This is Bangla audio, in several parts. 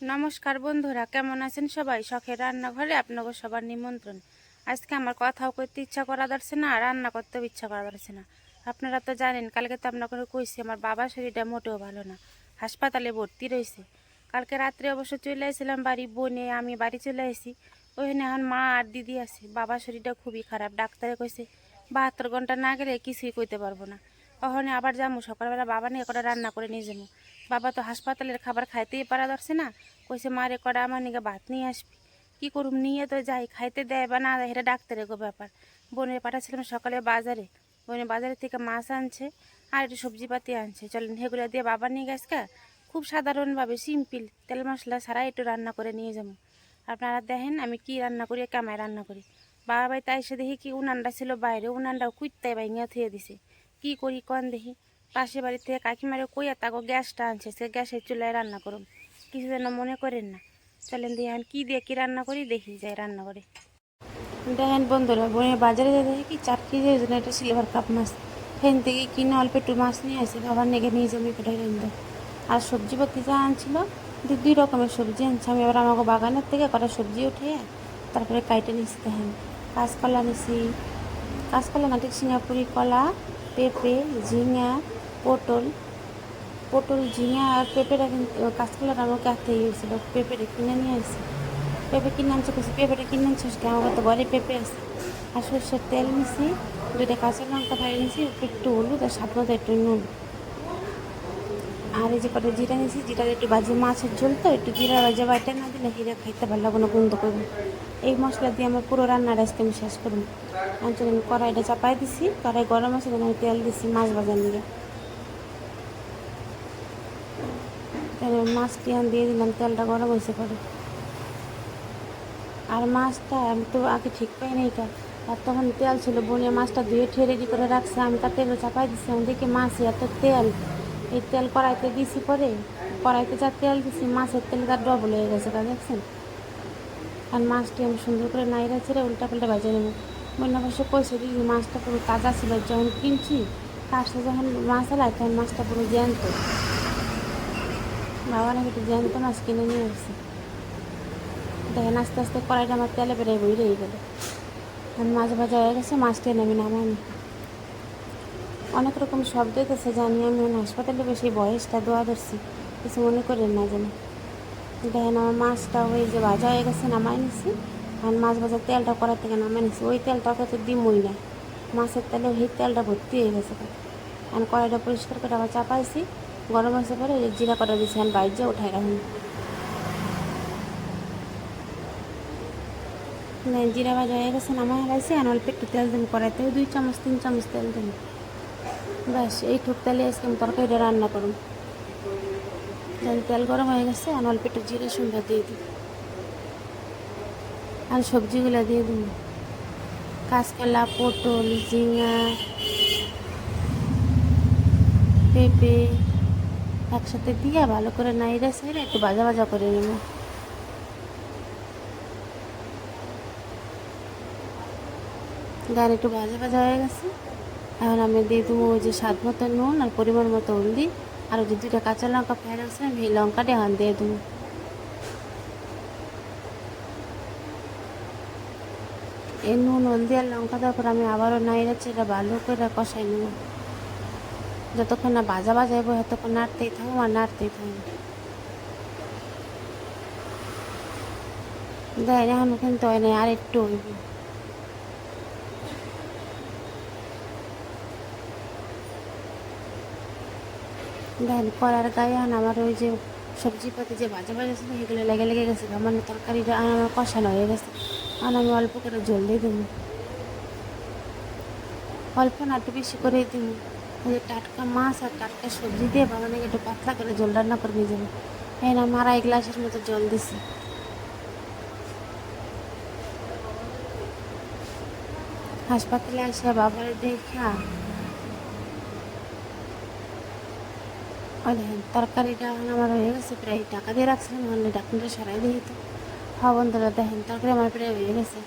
নমস্কার বন্ধুরা, কেমন আছেন সবাই? শখের রান্নাঘরে আপনাকে সবার নিমন্ত্রণ। আজকে আমার কথাও করতে ইচ্ছা করা যাচ্ছে না রান্না করতেও ইচ্ছা করা যাচ্ছে না। আপনারা তো জানেন, কালকে তো আপনাকে কইছি, আমার বাবার শরীরটা মোটেও ভালো না। হাসপাতালে ভর্তি রয়েছে। কালকে রাত্রে অবশ্য চলে আসছিলাম বাড়ি, বোনে, আমি বাড়ি চলে আসি। ওইখানে এখন মা আর দিদি আছে। বাবার শরীরটা খুবই খারাপ, ডাক্তারে কইছে, বাহাত্তর ঘণ্টা না গেলে কিছুই কইতে পারব না। ওখানে আবার যাব সকালবেলা বাবা নিয়ে কটা রান্না করে নিয়ে যাব বাবা তো হাসপাতালের খাবার খাইতেই পারা যাচ্ছে না, কইছে, মারে, কটা আমার নিকে ভাত নিয়ে আসবি। কী করুম, নিয়ে তো যাই, খাইতে দেয় বা না দেয় এটা ডাক্তারের গো ব্যাপার। বোনের পাঠাচ্ছিলাম সকালে বাজারে বোনের বাজারে থেকে মাছ আনছে আর একটু সবজিপাতি আনছে। চলেন, সেগুলো দিয়ে বাবা নিয়ে গেছে খুব সাধারণভাবে সিম্পল, তেল মশলা ছাড়া একটু রান্না করে নিয়ে যাব আপনারা দেখেন আমি কি রান্না করি কামায় রান্না করি। বাবা ভাই তাই এসে দেখি কি উনানটা ছিল বাইরে, উনানটাও কুইত্তায় ভাইঙা থুয়ে দিছে। কি করি কন দেখি। পাশের বাড়ি থেকে কাকিমারে কইয়া তাকে গ্যাসটা আনছে, সে গ্যাসের চুলায় রান্না করুন কিছু যেন মনে করেন না। চলেন দিয়ে কী দিয়ে কী রান্না করি, দেখি যাই রান্না করে। দেখেন বন্ধুরা বোনের বাজারে যেতে দেখি চার কেজি ওজন একটা সিলভার কাপ মাছ। সেখান থেকে কিনে অল্প একটু মাছ নিয়ে আসি বাবার নেগে নিয়ে জমি কোটাই রান্ধে আর সবজিপাতি যা আনছিল দুই রকমের সবজি আনছে। আমি এবার আমাকে বাগানের থেকে কটা সবজি উঠে তারপরে কাইটে নিচ্ছি দেখেন। কাঁচকলা নিছি, কাঁচকলা না ঠিক সিঙ্গাপুরি কলা পেঁপে, ঝিঙা, পটল। পটল, ঝিঙা আর পেঁপেটা কিন্তু কাঁচকলাটা হাতে গিয়েছিল। পেঁপেটা কিনে নিয়ে আসি পেঁপে কিনে আনছে কিছু পেঁপেটা কিনে আনছে আমার তো ঘরে পেঁপে আছে। আর সরষের তেল নিছি, দুইটা কাঁচা লঙ্কা ফাড়ি নিছি, একটু হলুদ আর স্বাদ একটু নুন। আর এই যে কটা জিরা নিয়েছি জিরা একটু বাজি মাছের ঝোল তো, একটু জিরা বাজে বাটা না দিলে হিরা খাইতে ভালো লাগবে না গন্ধ করব এই মশলা দিয়ে আমার পুরো রান্নার আজকে আমি শেষ করব। আনছি আমি কড়াইটা চাপাই দিছি, কড়াই গরম আছে আমি তেল দিছি মাছ ভাজার নিয়ে। মাছটি আমি দিয়ে দিলাম, তেলটা গরম হয়েছে পরে। আর মাছটা আমি তো আগে ঠিক পাই নাই কা আর তখন তেল ছিল বনে মাছটা ধুয়ে ঠেয়ে রেডি করে রাখছে, আমি তার তেল চাপাই দিছি, আমি দেখি মাছ এত তেল। এই তেল কড়াইতে দিছি পরে, কড়াইতে যা তেল দিছি, মাছের তেল তার ডবল হয়ে গেছে তা দেখছেন? আর মাছটি আমি সুন্দর করে নাইরা ছেড়ে উল্টা পাল্টা ভেজে নেব। বন্যা পাশে পয়সা দিয়েছি মাছটা পুরো তাজা ছিল, যখন কিনছি সাথে যখন মাছ এলাই, তখন মাছটা পুরো জ্যান্ত। বাবা নাকি একটু জ্যান্ত মাছ কিনে নিয়ে আসছে। দেখেন, আস্তে আস্তে কড়াইটা আমার তেলে বেড়ে বই রয়ে গেল। মাছ ভাজা হয়ে গেছে মাছটা নামি নামানি অনেক রকম শব্দ হইতেছে জানি আমি হাসপাতালে বেশি বয়সটা দোয়া ধরছি কিছু মনে করেন না যেন। দেখেন আমার মাছটা ওই যে ভাজা হয়ে গেছে, নামাই নিছি। আর মাছ ভাজার তেলটা করার থেকে নামাই নিছি। ওই তেলটাকে তো দিমই না। মাছের তেলে ওই তেলটা ভর্তি হয়ে গেছে। আমি কড়াইটা পরিষ্কার করে আবার চাপাইছি। গরম হয়েছে পরে জিরা কটা দিয়েছি আমি বাইরে উঠাই রাখুন জিরা ভাজা হয়ে গেছে, নামাই হারাইছি আর অল্প একটু তেল দেবো কড়াইতে দুই চামচ, তিন চামচ তেল দেবো ব্যাস, এই ঠুক তেলে আজকে আমি তরকারিটা রান্না করুন তেল গরম হয়ে গেছে আর অল্প একটু জিরে সুন্দর দিয়ে দিই। আর সবজিগুলো দিয়ে দিন কাঁচকলা, পটল, ঝিঙা, পেঁপে, একসাথে দিয়ে ভালো করে নাইরা সাইরা একটু ভাজা ভাজা করে নেব। গান একটু ভাজা ভাজা হয়ে গেছে। এখন আমি দিয়ে দেবো ওই যে স্বাদ মতো নুন আর পরিমাণ মতো হলদি। আর যে দুইটা কাঁচা লঙ্কা ফেলে আছে, আমি এই লঙ্কাটা এখন দিয়ে দেবো। এই নুন, হলদি আর লঙ্কা দেওয়ার পর আমি আবারও নাইরা এটা ভালো করে কষাই নেব। যতক্ষণ না ভাজা ভাজাইবো ততক্ষণ নাড়তেই থাকব আর নাড়তেই থাকব দেয় এখন কিন্তু হয় না আর একটু হইব। দেখেন করার গায়ে আন, আমার ওই যে সবজি পাতি যে ভাজা ভাজা ছিল, সেগুলো লেগে লেগে গেছে আমার তরকারিটা আর আমার কষানো হয়ে গেছে। আর আমি অল্প করে জল দিয়ে দেবো। অল্প না, একটু বেশি করে দেবো। যে টাটকা মাছ আর টাটকা সবজি দিয়ে বাবা নাকি একটু পাতলা করে জল রান্না করে নিয়ে যাব। এই না আমি আড়াই গ্লাসের মতো জল দিছি। হাসপাতালে আসে, বাবার দেখা। দেখেন তরকারিটা আমার হয়ে গেছে প্রায় টাকা দিয়ে রাখছিলাম মানে ডাক্তারটা সরাই দিয়ে তো হ্যাঁ বন্ধুরা, দেখেন, তরকারি আমার প্রায় হয়ে গেছে।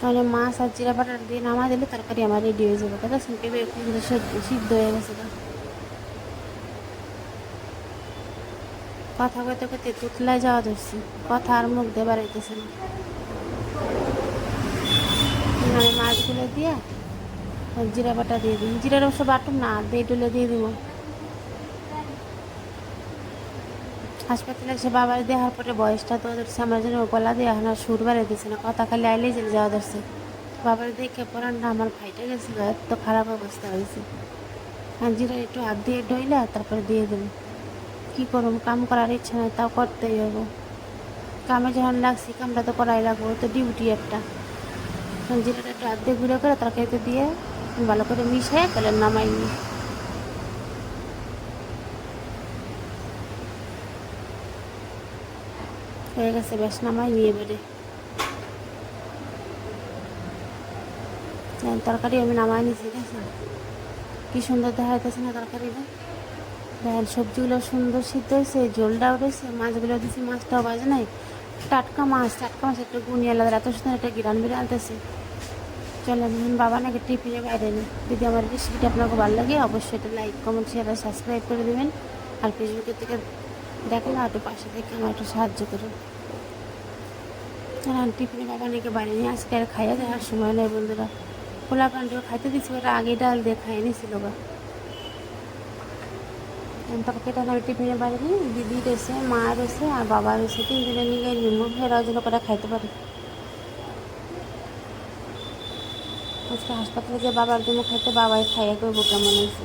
তাহলে মাছ আর জিরা বাটার দিয়ে নামা দিলে তরকারি আমার রেডি হয়ে যাবে। কথা শুনতে সিদ্ধ হয়ে গেছে তো কথা কইতে কইতে তুতলায় যাওয়া ধরছি। কথা আর মুখ দিয়ে বাড়াইতেছে না। মানে মাছগুলো দিয়ে জিরা বাটা দিয়ে দিই। জিরার অবশ্য বাটুম না, দিয়ে ডুলে দিয়ে দিব। হাসপাতালে এসে বাবার দেওয়ার পরে বয়সটা তো ধরছে, আমার জন্য গলা দিয়ে এখন আর সুর বাড়িয়ে দিচ্ছে না, কথা খালি আইলেই যে যাওয়া ধরছে। বাবার দেখে পরানটা আমার ভাইটা গেছিল, এত খারাপ অবস্থা হয়েছে। জিরা একটু হাত দিয়ে ডইলা, তারপরে দিয়ে দেবো কী করুম কাম করার ইচ্ছা নাই, তাও করতেই হবে কামে যখন লাগছি, কামটা তো করাই লাগবো তো ডিউটি একটা। জিরাটা একটু হাত দিয়ে ঘুরে করে তরকারিতে দিয়ে ভালো করে মিশিয়ে তাহলে নামাই নি হয়ে গেছে বেশ নামাই নিয়ে বেড়ে। তরকারি আমি নামাই নিছি দেখেন কি সুন্দর দেখা যাইতেছে না তরকারিটা? দেখেন, সবজিগুলো সুন্দর সিদ্ধ হয়েছে, ঝোলটাও রয়েছে, মাছগুলো দিছি, মাছটাও বাজে নাই। টাটকা মাছ টাটকা মাছ একটু গুনিয়ে আলাদা এত সুন্দর একটা গিরান বিরান আনতেছে। চলেন বাবা নাকি টিফিনে বাইরে নেই। যদি আমার রেসিপিটা আপনাকে ভালো লাগে, অবশ্যই এটা লাইক, কমেন্ট শেয়ার আর সাবস্ক্রাইব করে দেবেন। আর ফেসবুকের থেকে দেখেন একটু পাশে থেকে আমার একটু সাহায্য করুন। আর টিফিনে বাবা নাকি বাইরে নিয়ে আজকে আর খাইয়া দেওয়ার সময় নেই বন্ধুরা। খোলা পান্ডিও খাইতে দিচ্ছি ওরা আগে ডাল দিয়ে খাইয়ে নিয়েছিল বা তরকারিটা আমি টিফিনে বাইরে নিই দিদি রয়েছে, মা রয়েছে আর বাবা রয়েছে, তিনজনে নিয়ে নিম্বু ফেরাও যেন করে খাইতে পারি। আজকে হাসপাতালে যে বাবার জন্য খাইতে বাবাই খাইয়া করব কেমন হয়েছে।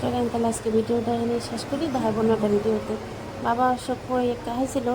চলেন তাহলে আজকে ভিডিওটা এখানে শেষ করি। দেখা অন্যটা ভিডিওতে। বাবা সব হয়েছিল